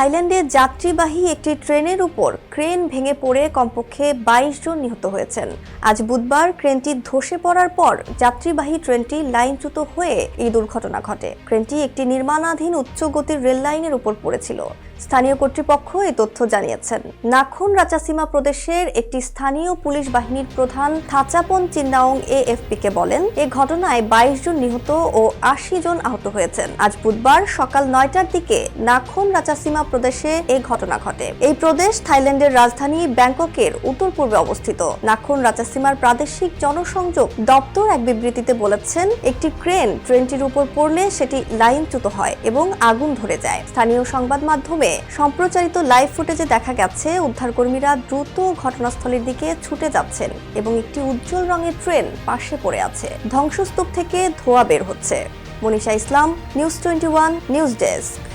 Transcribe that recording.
থাইল্যান্ডে যাত্রীবাহী একটি ট্রেনের উপর ক্রেন ভেঙে পড়ে কমপক্ষে বাইশ জন নিহত হয়েছেন। আজ বুধবার ক্রেনটি ধসে পড়ার পর যাত্রীবাহী ট্রেনটি লাইনচ্যুত হয়ে এই দুর্ঘটনা ঘটে। ক্রেনটি একটি নির্মাণাধীন উচ্চ গতির রেল লাইনের উপর পড়েছিল। স্থানীয় কর্তৃপক্ষ এই তথ্য জানিয়েছেন। নাখন রাচাসীমা প্রদেশের একটি স্থানীয় পুলিশ বাহিনীর প্রধান থাচাপন চিন্নাওং এএফপি কে বলেন, এ ঘটনায় বাইশ জন নিহত ও আশি জন আহত হয়েছেন। আজ বুধবার সকাল নয়টার দিকে নাখন রাচাসীমা প্রদেশে এই ঘটনা ঘটে। এই প্রদেশ থাইল্যান্ডের রাজধানী ব্যাংককের উত্তর পূর্বে অবস্থিত। নাখন রাচাসীমার প্রাদেশিক জনসংযোগ দপ্তর এক বিবৃতিতে বলেছেন, একটি ক্রেন ট্রেনটির উপর পড়লে সেটি লাইনচ্যুত হয় এবং আগুন ধরে যায়। স্থানীয় সংবাদ মাধ্যমে সম্প্রচারিত লাইভ ফুটেজে দেখা গেছে, উদ্ধারকর্মীরা দ্রুত ঘটনাস্থলের দিকে ছুটে যাচ্ছেন এবং একটি উজ্জ্বল রঙের ট্রেন পাশে পড়ে আছে। ধ্বংসস্তূপ থেকে ধোঁয়া বের হচ্ছে। Manisha Islam, news twenty one, news desk.